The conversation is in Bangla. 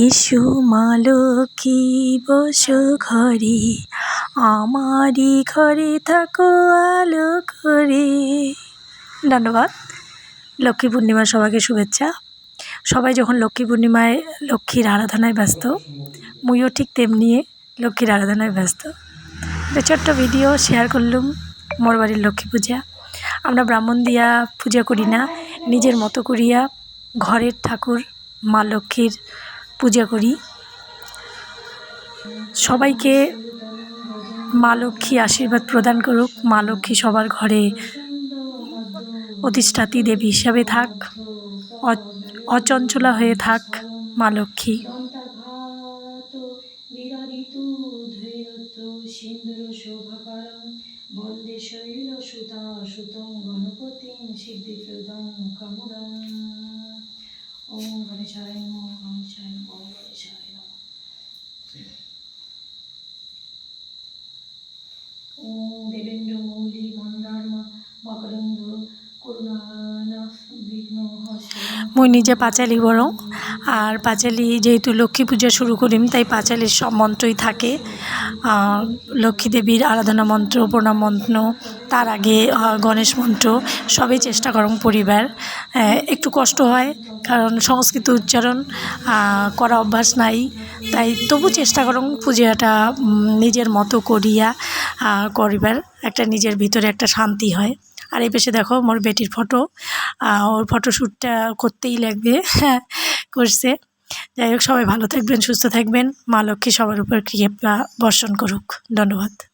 এসো মা লক্ষ্মী বসো ঘরে। আমারই ঘরে থাকো আলো করে। ধন্যবাদ। লক্ষ্মী পূর্ণিমার সবাইকে শুভেচ্ছা। সবাই যখন লক্ষ্মী পূর্ণিমায় লক্ষ্মীর আরাধনায় ব্যস্ত, মুইও ঠিক তেমনি লক্ষ্মীর আরাধনায় ব্যস্ত। ছোট্ট ভিডিও শেয়ার করলুম মোর বাড়ির লক্ষ্মী পূজা। আমরা ব্রাহ্মণ দিয়া পূজা করি না, নিজের মতো করিয়া ঘরের ঠাকুর মা লক্ষ্মীর পূজা করি। সবাইকে মা লক্ষ্মী আশীর্বাদ প্রদান করুক। মা লক্ষ্মী সবার ঘরে অধিষ্ঠাত্রী দেবী হিসাবে থাক অচঞ্চলা হয়ে থাক মা লক্ষ্মী। বন্দে শৈল সুতা সুতং গণপতিং সিদ্ধিপ্রদং কামুদং Pamansyahin mo, pamansyahin mo, pamansyahin mo. Kung bilin nyo মুই নিজে পাঁচালি বরং আর পাঁচালি যেহেতু লক্ষ্মী পূজা শুরু করিম তাই পাঁচালির সব মন্ত্রই থাকে। লক্ষ্মী দেবীর আরাধনা মন্ত্র প্রণাম মন্ত্র তার আগে গণেশ মন্ত্র সবই চেষ্টা করং পরিবার একটু কষ্ট হয় কারণ সংস্কৃত উচ্চারণ করা অভ্যাস নাই। তাই তবু চেষ্টা করং পূজাটা নিজের মতো করিয়া করিবার। একটা নিজের ভিতরে একটা শান্তি হয়। আর এই পেশে দেখো মোর বেটির ফটো। ওর ফটোশ্যুটটা করতেই লাগবে। হ্যাঁ করছে। যাই হোক, সবাই ভালো থাকবেন, সুস্থ থাকবেন। মা লক্ষ্মী সবার উপর কৃপা বর্ষণ করুক। ধন্যবাদ।